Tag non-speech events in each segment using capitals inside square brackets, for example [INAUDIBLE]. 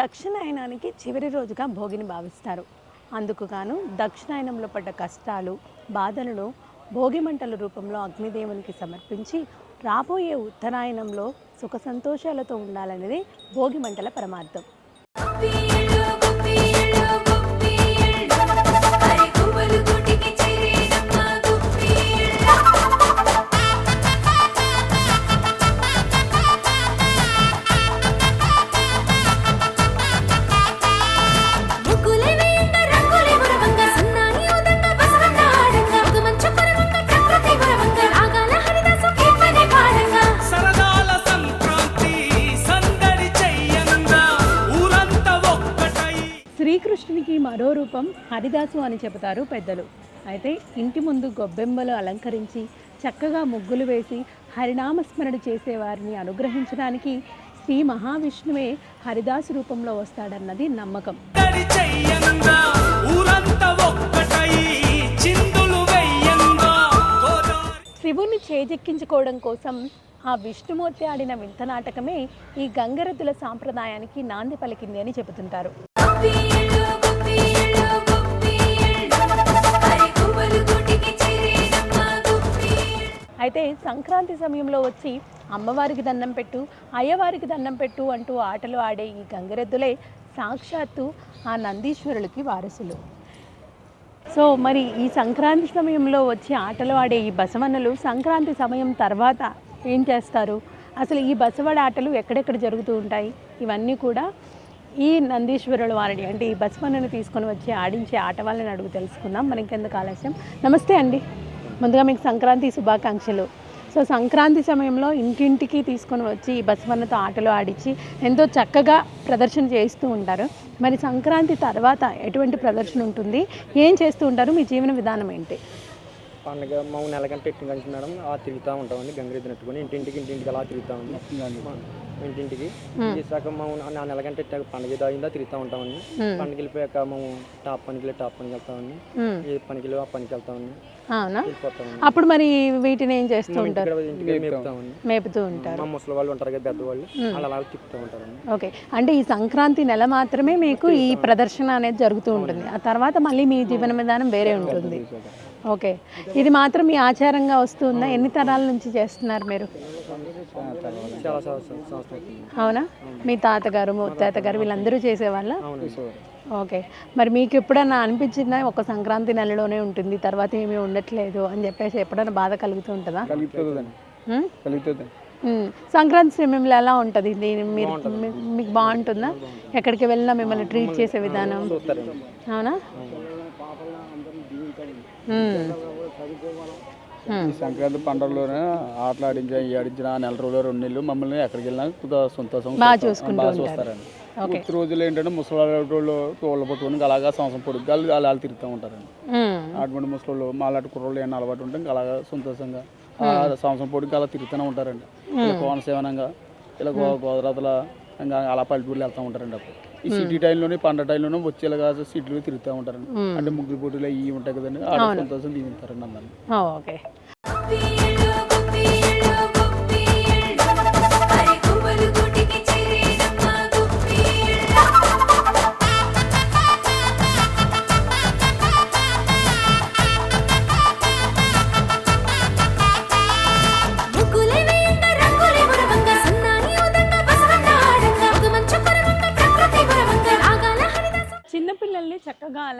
దక్షిణాయనానికి చివరి రోజుగా భోగిని భావిస్తారు. అందుకు గాను దక్షిణాయనంలో పడ్డ కష్టాలు బాధలను భోగి మంటల రూపంలో అగ్నిదేవునికి సమర్పించి రాబోయే ఉత్తరాయణంలో సుఖ సంతోషాలతో ఉండాలనేది భోగి మంటల పరమార్థం. రూపం హరిదాసు అని చెబుతారు పెద్దలు. అయితే ఇంటి ముందు గొబ్బెమ్మలు అలంకరించి చక్కగా ముగ్గులు వేసి హరినామస్మరణ చేసేవారిని అనుగ్రహించడానికి శ్రీ మహావిష్ణువే హరిదాసు రూపంలో వస్తాడన్నది నమ్మకం. శివుని చేజెక్కించుకోవడం కోసం ఆ విష్ణుమూర్తి ఆడిన వింత నాటకమే ఈ గంగరెద్దుల సాంప్రదాయానికి నాంది పలికింది అని చెబుతుంటారు. అయితే సంక్రాంతి సమయంలో వచ్చి అమ్మవారికి దండం పెట్టు అయ్యవారికి దండం పెట్టు అంటూ ఆటలు ఆడే ఈ గంగరెద్దులే సాక్షాత్తు ఆ నందీశ్వరులకి వారసులు. సో మరి ఈ సంక్రాంతి సమయంలో వచ్చి ఆటలు ఆడే ఈ బసవన్నలు సంక్రాంతి సమయం తర్వాత ఏం చేస్తారు? అసలు ఈ బసవడ ఆటలు ఎక్కడెక్కడ జరుగుతూ ఉంటాయి? ఇవన్నీ కూడా ఈ నందీశ్వరుల వారిని అంటే ఈ బసవన్నను తీసుకొని వచ్చి ఆడించే ఆట వాళ్ళని అడుగు తెలుసుకుందాం. మనకి ఎందుకు ఆలస్యం? నమస్తే అండి. ముందుగా మీకు సంక్రాంతి శుభాకాంక్షలు. సో సంక్రాంతి సమయంలో ఇంటింటికి తీసుకొని వచ్చి ఈ బసవన్నతో ఆటలు ఆడించి ఎంతో చక్కగా ప్రదర్శన చేస్తూ ఉంటారు. మరి సంక్రాంతి తర్వాత ఎటువంటి ప్రదర్శన ఉంటుంది? ఏం చేస్తూ ఉంటారు? మీ జీవన విధానం ఏంటి? పండగ మా నెల గంట పెట్టిన గంట మేడం అలా తిరుగుతూ ఉంటామండి గంగరెద్దు నెట్టుకొని ఇంటింటికి ఇంటింటికి అలా తిరుగుతామండి మా ఇంటింటికి చేసాక మేము ఆ నెల గంట పెట్టాక పండగ ఏదో అయిందా తిరుగుతూ ఉంటామండి. పండగ వెళ్ళిపోయాక మేము టాప్ పనికి వెళ్ళి టాప్ పనికి వెళ్తామండి. ఏ పనికి ఆ పనికి వెళ్తామండి. అప్పుడు మరి వీటిని ఏం చేస్తూ మా ఉంటారు? మేపుతూ. ఉంటారు. మా ముసలి వాళ్ళు ఉంటారు కదా పెద్దవాళ్ళు వాళ్ళు అలా తిప్పుతూ ఉంటారండి. ఓకే. అంటే ఈ సంక్రాంతి నెల మాత్రమే మీకు ఈ ప్రదర్శన అనేది జరుగుతూ ఉంటుంది. ఆ తర్వాత మళ్ళీ మీ జీవన విధానం వేరే ఉంటుంది. ఓకే. ఇది మాత్రం మీ ఆచారంగా వస్తుందా? ఎన్ని తరాల నుంచి చేస్తున్నారు మీరు. అవునా? మీ తాతగారు ముత్తాత గారు వీళ్ళందరూ చేసేవాళ్ళ? ఓకే. మరి మీకు ఎప్పుడన్నా అనిపించిందా? ఒక సంక్రాంతి నెలలోనే ఉంటుంది తర్వాత ఏమీ ఉండట్లేదు అని చెప్పేసి ఎప్పుడైనా బాధ కలుగుతూ ఉంటుందా. సంక్రాంతి సమయంలో ఎలా ఉంటుంది? దీని మీరు మీకు బాగుంటుందా? ఎక్కడికి వెళ్ళినా మిమ్మల్ని ట్రీట్ చేసే విధానం? అవునా. సంక్రాంతి పండుగలోనే ఆటలు ఆడించిన ఈ ఆడించిన నెల రోజులు రెండు నెలలు మమ్మల్ని ఎక్కడికి వెళ్ళినా సంతోషం బాగా. చూస్తారండి. ఉత్తి రోజులు ఏంటంటే ముసలి వాళ్ళు తోళ్ళ పట్టుకొని అలాగా సంవత్సరం పొడుగు వాళ్ళు వాళ్ళు వాళ్ళు తిరుగుతూ ఉంటారండి. అటువంటి ముసలి మాలాంటి కుర్రోళ్ళు ఏమైనా అలవాటు ఉంటే అలాగా సంతోషంగా సంవత్సరం పొడుగు అలా తిరుగుతూనే ఉంటారండి. ఇలా కోనసేవనంగా ఇలా గో గోదరాతల ఇంకా అలా పల్లెటూరులు వెళ్తూ ఉంటారండి అప్పుడు. ఈ సిటీ టైంలోనే పంట టైంలోనే వచ్చేలాగా సిటీలో తిరుగుతూ ఉంటారండి. అంటే ముగ్గురు పోటీలు ఇవి ఉంటాయి కదండి ఆడ సంతోషం ఓ, ఓకే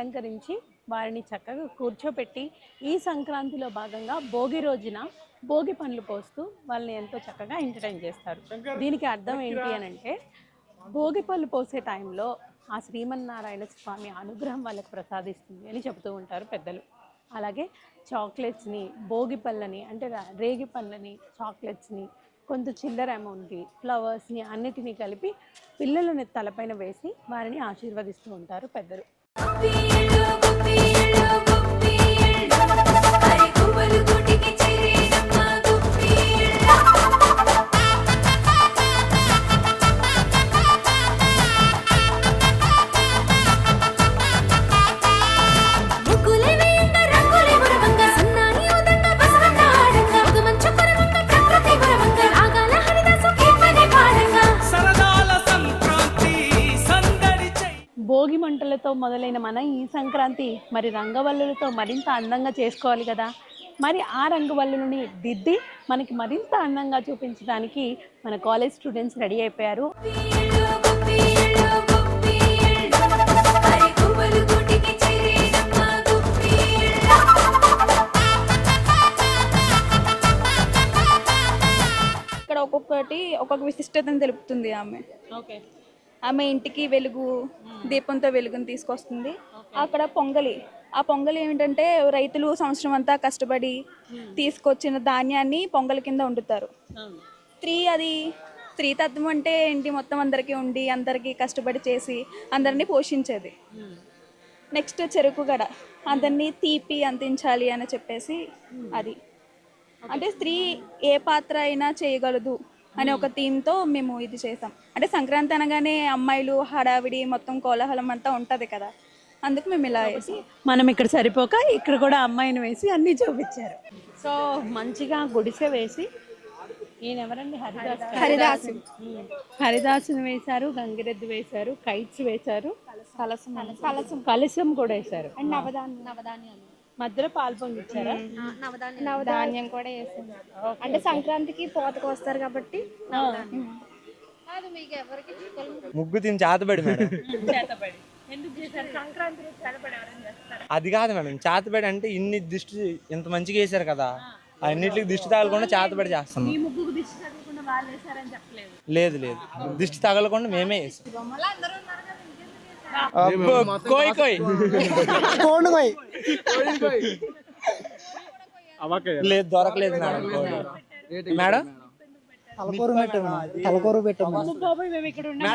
అలంకరించి వారిని చక్కగా కూర్చోపెట్టి ఈ సంక్రాంతిలో భాగంగా భోగి రోజున భోగి పండ్లు పోస్తూ వాళ్ళని ఎంతో చక్కగా ఎంటర్టైన్ చేస్తారు. దీనికి అర్థం ఏంటి అని అంటే భోగి పళ్ళు పోసే టైంలో ఆ శ్రీమన్నారాయణ స్వామి అనుగ్రహం వాళ్ళకి ప్రసాదిస్తుంది అని చెబుతూ ఉంటారు పెద్దలు. అలాగే చాక్లెట్స్ని భోగి పళ్ళని అంటే రేగి పళ్ళని చాక్లెట్స్ని కొంత చిల్లర అమౌంట్ని ఫ్లవర్స్ని అన్నిటినీ కలిపి పిల్లలని తలపైన వేసి వారిని ఆశీర్వదిస్తూ ఉంటారు పెద్దలు. I'll be మరి రంగవల్లులతో మరింత అందంగా చేసుకోవాలి కదా? మరి ఆ రంగవల్లులని దిద్ది మనకి మరింత అందంగా చూపించడానికి మన కాలేజ్ స్టూడెంట్స్ రెడీ అయిపోయారు. ఇక్కడ ఒక్కొక్కటి ఒక్కొక్క విశిష్టతను తెలుపుతుంది ఆమె. ఓకే. ఆమె ఇంటికి వెలుగు దీపంతో వెలుగుని తీసుకొస్తుంది. అక్కడ పొంగలి. ఆ పొంగలి ఏమిటంటే రైతులు సంవత్సరం అంతా కష్టపడి తీసుకొచ్చిన ధాన్యాన్ని పొంగలి కింద వండుతారు. స్త్రీ అది స్త్రీ తత్వం అంటే ఏంటి? మొత్తం అందరికీ ఉండి అందరికీ కష్టపడి చేసి అందరినీ పోషించేది. నెక్స్ట్ చెరుకు గడ. అందరినీ తీపి అందించాలి అని చెప్పేసి అది. అంటే స్త్రీ ఏ పాత్ర అయినా చేయగలదు అనే ఒక థీమ్తో మేము ఇది చేసాం. అంటే సంక్రాంతి అనగానే అమ్మాయిలు హడావిడి మొత్తం కోలాహలం అంతా ఉంటుంది కదా. అందుకు మేము ఇలా వేసి మనం ఇక్కడ సరిపోక ఇక్కడ కూడా అమ్మాయిని వేసి అన్నీ చూపించారు. సో మంచిగా గుడిసె వేసి ఈయన ఎవరండి హరిదాస్. హరిదాసు. హరిదాసుని వేశారు గంగిరెద్దు వేశారు కైట్స్ వేశారు కలసం కలసం. కలసం కూడా వేశారు. నవధాన్యాలు మధ్యలో పాలు పొంగిచ్చారా? నవధాన్యం. కూడా వేసాం అంటే సంక్రాంతికి పోతకు వస్తారు కాబట్టి ముగ్గు తిని చేతబడి మేడం. చేతబడి అది కాదు మేడం చేతబడి అంటే ఇన్ని దిష్టి ఇంత మంచిగా వేసారు కదా అన్నిటికి దిష్టి తగలకుండా చేతబడి చెప్పలేదు. లేదు లేదు. దిష్టి తగలకుండా మేమే వేసాం అబ్బో, కోయ్ కోయ్. లేదు దొరకలేదు మేడం. బాబాయ్ మేము ఇక్కడ ఉన్నాం.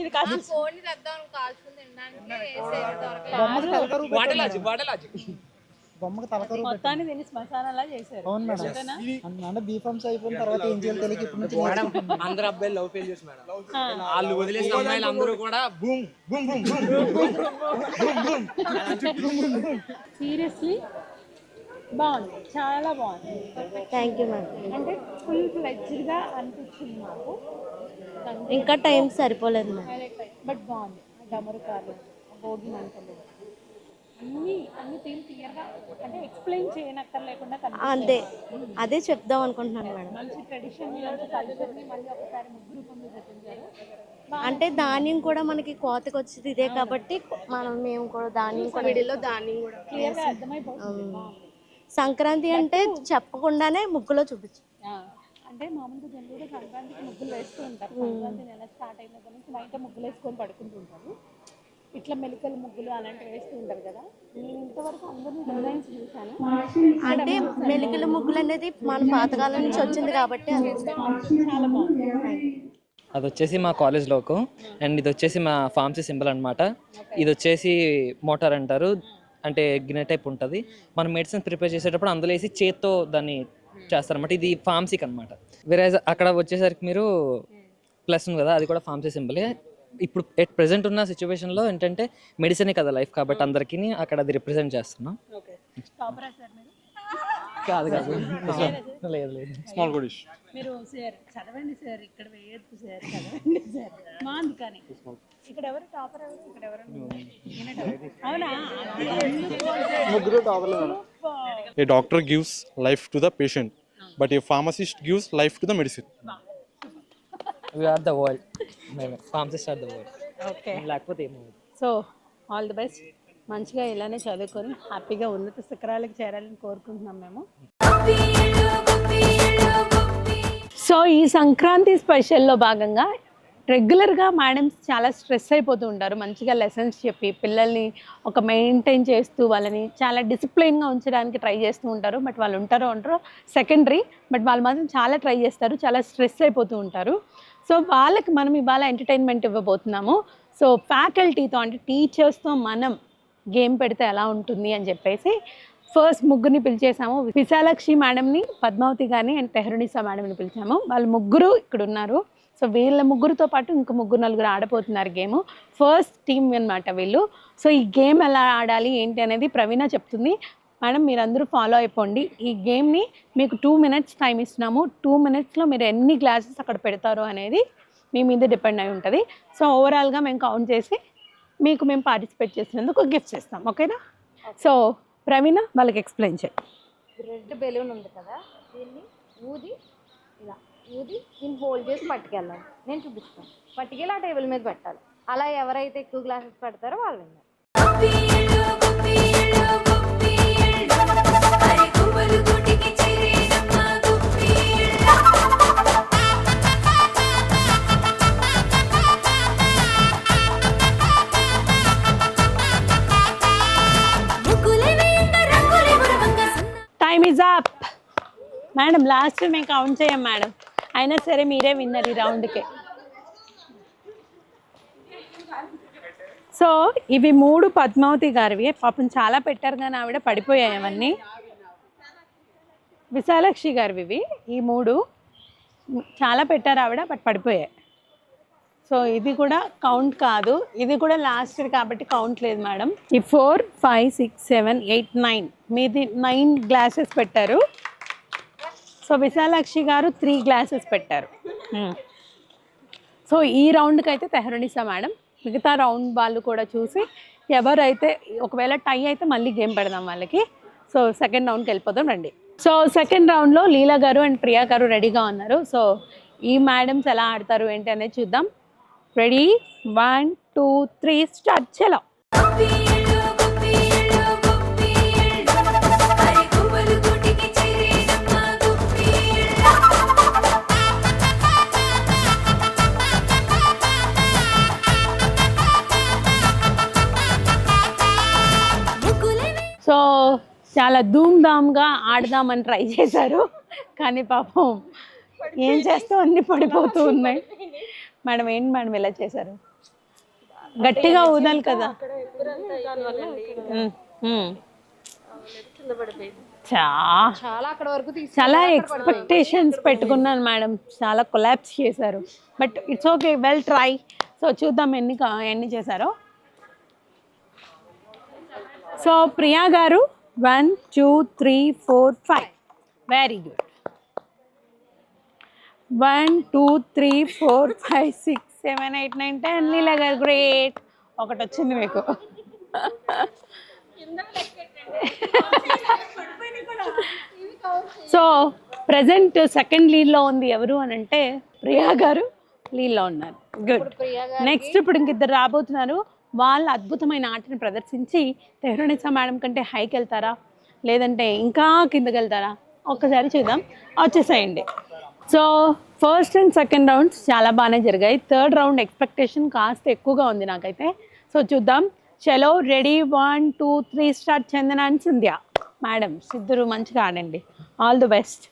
ఇది కాదు వాటే లాజిక్, వాటే లాజిక్. బొమ్మకి తలకరు మొత్తాన్ని శ్మశానంలా చేశారు అవును మేడం? అంటే బీఫామ్స్ అయిపోయిన తర్వాత ఏం చేయాలి తెలియక ఇప్పటి నుంచి మేడం అందరు అబ్బాయిలు లవ్ ఫెయిల్యూర్స్ మేడం వాళ్ళు వదిలేసిన అమ్మాయిలు అందరూ కూడా boom boom boom boom seriously బాగుంది. చాలా బాగుంది. థ్యాంక్ యూ మేడం అంటే ఫుల్ ఫ్లెడ్జ్డ్గా అనిపించింది మాకు ఇంకా టైం సరిపోలేదు మేడం బట్ బాగుంది. డమరుకాలు భోగి మంటలు. అన్ని అన్ని థీమ్ క్లియర్గా అంటే ఎక్స్ప్లెయిన్ చేయనక్కర్లేకుండా అంతే. అదే చెప్దాం అనుకుంటున్నాను మేడం మంచి ట్రెడిషన్ కల్చర్ని మళ్ళీ ఒకసారి ముగ్గురు పొంది చూపించారు అంటే ధాన్యం కూడా మనకి కోతకు వచ్చేది ఇదే కాబట్టి మనం మేము కూడా ధాన్యం కూడా ధాన్యం కూడా. క్లియర్గా అర్థమైపోతుంది. సంక్రాంతి అంటే చెప్పకుండానే ముగ్గులో చూపించు. అంటే మామూలుగా జనరల్గా సంక్రాంతికి ముగ్గులు వేస్తూ ఉంటారు. సంక్రాంతి నెల స్టార్ట్ అయిన దగ్గర నుంచి నైట్ ముగ్గులు వేసుకొని పడుకుంటూ ఉంటారు. ఇట్లా మెలికల ముగ్గులు అలాంటివి వేస్తూ ఉంటారు కదా. నేను ఇంతవరకు అందరినీ డిజైన్స్ చూశాను. అంటే మెలికల ముగ్గులు అనేది మన పాతకాలం నుంచి వచ్చింది కాబట్టి అది చాలా బాగుంది. అది వచ్చేసి మా కాలేజ్ లోకు. అండ్ ఇది వచ్చేసి మా ఫార్మసీ సింబల్ అన్నమాట. ఇది వచ్చేసి మోటార్ అంటారు. అంటే గిన్నె టైప్ ఉంటుంది. మనం మెడిసిన్ ప్రిపేర్ చేసేటప్పుడు అందులో వేసి చేత్తో దాన్ని చేస్తారన్నమాట. ఇది ఫార్మసీకి అనమాట వేరే అక్కడ వచ్చేసరికి మీరు ప్లస్ ఉంది కదా అది కూడా ఫార్మసీ సింబలే. ఇప్పుడు ఎట్ ప్రెసెంట్ ఉన్న సిచ్యువేషన్లో ఏంటంటే మెడిసినే కదా లైఫ్ కాబట్టి అందరికీ అక్కడ అది రిప్రజెంట్ చేస్తున్నాం ఓకే టాపరా సార్ మీరు కాదు కాదు. లేదు లేదు. స్మాల్ గుడిష్ మీరు సార్ చదవండి సార్ ఇక్కడ వేయద్దు సార్ చదవండి సార్. బాగుంది కానీ. ఇక్కడ ఎవరు టాపర్ ఎవరు? ఇక్కడ ఎవరు. అవునా? ముగ్గురు టాపర్లు madam. A doctor gives life to the patient, but a pharmacist gives life to the medicine. We are the world pharmacist are the world okay లేకపోతే ఏమవుతుంది సో ఆల్ ది బెస్ట్ మంచిగా ఇలానే చదువుకొని హ్యాపీగా ఉన్నత శిఖరాలకు చేరాలని కోరుకుంటున్నాం మేము. సో ఈ సంక్రాంతి స్పెషల్లో భాగంగా రెగ్యులర్గా మేడమ్స్ చాలా స్ట్రెస్ అయిపోతూ ఉంటారు. మంచిగా లెసన్స్ చెప్పి పిల్లల్ని ఒక మెయింటైన్ చేస్తూ వాళ్ళని చాలా డిసిప్లైన్గా ఉంచడానికి ట్రై చేస్తూ ఉంటారు. బట్ వాళ్ళు ఉంటారో ఉంటారో సెకండరీ బట్ వాళ్ళు మాత్రం చాలా ట్రై చేస్తారు. చాలా స్ట్రెస్ అయిపోతూ ఉంటారు. సో వాళ్ళకి మనం ఇవాళ ఎంటర్టైన్మెంట్ ఇవ్వబోతున్నాము. సో ఫ్యాకల్టీతో అంటే టీచర్స్తో మనం గేమ్ పెడితే ఎలా ఉంటుంది అని చెప్పేసి ఫస్ట్ ముగ్గురిని పిలిచేసాము. విశాలక్షి మేడంని పద్మావతి గారిని అండ్ తెహరునిసా మేడంని పిలిచాము. వాళ్ళు ముగ్గురు ఇక్కడ ఉన్నారు. సో వీళ్ళ ముగ్గురుతో పాటు ఇంకో ముగ్గురు నలుగురు ఆడబోతున్నారు గేమ్. ఫస్ట్ టీమ్ అన్నమాట వీళ్ళు. సో ఈ గేమ్ ఎలా ఆడాలి ఏంటి అనేది ప్రవీణ చెప్తుంది. మేడం మీరందరూ ఫాలో అయిపోండి. ఈ గేమ్ని మీకు టూ మినిట్స్ టైం ఇస్తున్నాము. టూ మినిట్స్లో మీరు ఎన్ని గ్లాసెస్ అక్కడ పెడతారో అనేది మీ మీద డిపెండ్ అయి ఉంటుంది. సో ఓవరాల్గా మేము కౌంట్ చేసి మీకు మేము పార్టిసిపేట్ చేసినందుకు గిఫ్ట్స్ ఇస్తాం ఓకేనా? సో ప్రవీణ వాళ్ళకి ఎక్స్ప్లెయిన్ చేయి. రెడ్ బెలూన్ ఉంది కదా దీన్ని ఊది ఇలా ఊది దీన్ని హోల్డ్ చేసి పట్టుకెళ్ళాలి. నేను చూపిస్తాను. పట్టుకెళ్ళి ఆ టేబుల్ మీద పెట్టాలి. అలా ఎవరైతే ఎక్కువ గ్లాసెస్ పెడతారో వాళ్ళు విన్నారు. Time is up madam last మేము కౌంట్ చేయం మేడం అయినా సరే మీరే విన్నారు ఈ రౌండ్కి సో ఇవి మూడు పద్మావతి గారివి. పాపం చాలా పెట్టారు కానీ ఆవిడ పడిపోయాయి అవన్నీ. విశాలాక్షి గారివి ఇవి. ఈ మూడు చాలా పెట్టారు ఆవిడ బట్ పడిపోయాయి. సో ఇది కూడా కౌంట్ కాదు. ఇది కూడా లాస్ట్ ఇయర్ కాబట్టి కౌంట్ లేదు మేడం. ఈ four five six seven eight nine మీది నైన్ గ్లాసెస్ పెట్టారు. So Visalakshi garu three glasses పెట్టారు. Hmm. సో ఈ రౌండ్కి అయితే తెహరణిస్తా మేడం. మిగతా రౌండ్ వాళ్ళు కూడా చూసి ఎవరైతే ఒకవేళ టై అయితే మళ్ళీ గేమ్ పెడదాం వాళ్ళకి. సో సెకండ్ రౌండ్కి వెళ్ళిపోదాం రండి. సో సెకండ్ రౌండ్లో లీలా గారు అండ్ ప్రియా గారు రెడీగా ఉన్నారు. సో ఈ మేడమ్స్ ఎలా ఆడతారు ఏంటి అనేది చూద్దాం. Ready one two three start చలో సో చాలా ధూమ్ ధామ్గా ఆడదామని ట్రై చేశారు. కానీ పాపం ఏం చేస్తూ అన్నీ పడిపోతూ ఉన్నాయి. మేడం ఏంటి మేడం ఇలా చేశారు? గట్టిగా ఊదాలి కదా. చాలా అక్కడ వరకు తీసి చాలా ఎక్స్పెక్టేషన్స్ పెట్టుకున్నాను మేడం. చాలా కొలాప్స్ చేశారు. But it's okay well try so చూద్దాం ఎన్ని కా- ఎన్ని చేశారో. So Priya garu one two three four five very good one two three four five six seven eight nine ten. Leela garu great. ఒకటి వచ్చింది మీకు. సో ప్రజెంట్ సెకండ్ లీడ్లో ఉంది ఎవరు అని అంటే ప్రియా గారు లీడ్లో ఉన్నారు. గుడ్ నెక్స్ట్ ఇప్పుడు ఇంక ఇద్దరు రాబోతున్నారు. వాళ్ళ అద్భుతమైన ఆటను ప్రదర్శించి తెహ్రణిసా మేడం కంటే హైకి వెళ్తారా? లేదంటే ఇంకా కిందకి వెళ్తారా? ఒక్కసారి చూద్దాం. వచ్చేసేయండి. So first and second rounds చాలా బాగానే జరిగాయి. థర్డ్ రౌండ్ ఎక్స్పెక్టేషన్ కాస్త ఎక్కువగా ఉంది నాకైతే. సో చూద్దాం. చలో ready one two three start Chandana and Sindhya. Madam ఇద్దరు మంచిగా ఆడండి. All the best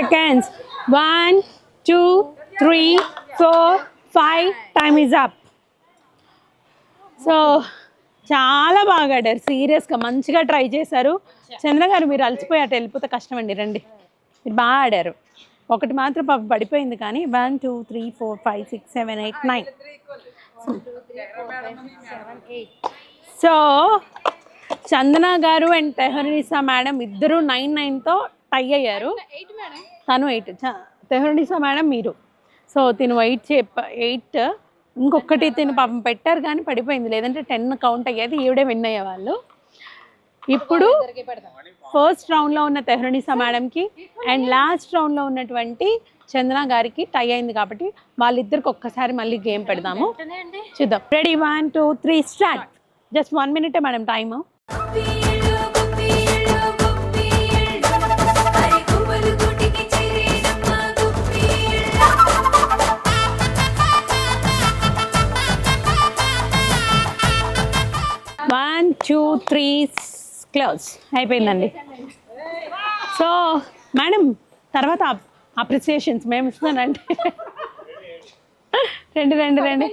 seconds. One, one two three four five is up. So చాలా బాగా ఆడారు. సీరియస్గా మంచిగా ట్రై చేశారు. చంద్ర గారు మీరు అలసిపోయి అటు వెళ్ళిపోతే కష్టం అండి రండి. మీరు బాగా ఆడారు. ఒకటి మాత్రం పాప పడిపోయింది కానీ one two three four five six seven eight nine so Chandana garu and Theresa madam ఇద్దరు నైన్ నైన్తో అయ్యారు. తను ఎయిట్ తెహరీసా మేడం మీరు. సో తిను ఎయిట్ చెప్ప ఎయిట్ ఇంకొకటి తిను పాపం పెట్టారు కానీ పడిపోయింది. లేదంటే టెన్ కౌంట్ అయ్యేది. ఈవిడే విన్ అయ్యేవాళ్ళు ఇప్పుడు ఫస్ట్ రౌండ్లో ఉన్న తెహ్రణిసా మేడంకి అండ్ లాస్ట్ రౌండ్లో ఉన్నటువంటి చందన గారికి టై అయింది కాబట్టి వాళ్ళిద్దరికి ఒక్కసారి మళ్ళీ గేమ్ పెడదాము. చూద్దాం. Ready one two three start just one మినిటే madam time two three close. అయిపోయిందండి. సో మేడం తర్వాత అప్రిసియేషన్స్ మేము ఇస్తున్నానండి. రండి రండి రండి.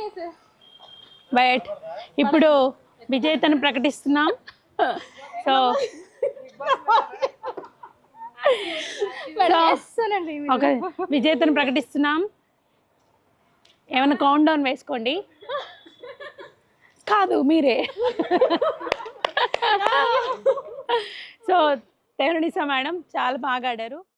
బయట్. ఇప్పుడు విజేతను ప్రకటిస్తున్నాం. సో ఒక విజేతను ప్రకటిస్తున్నాం. ఏమైనా కౌంట్ డౌన్ వేసుకోండి. కాదు మీరే. [LAUGHS] సో తేరణిసా మేడం చాలా బాగా ఆడారు.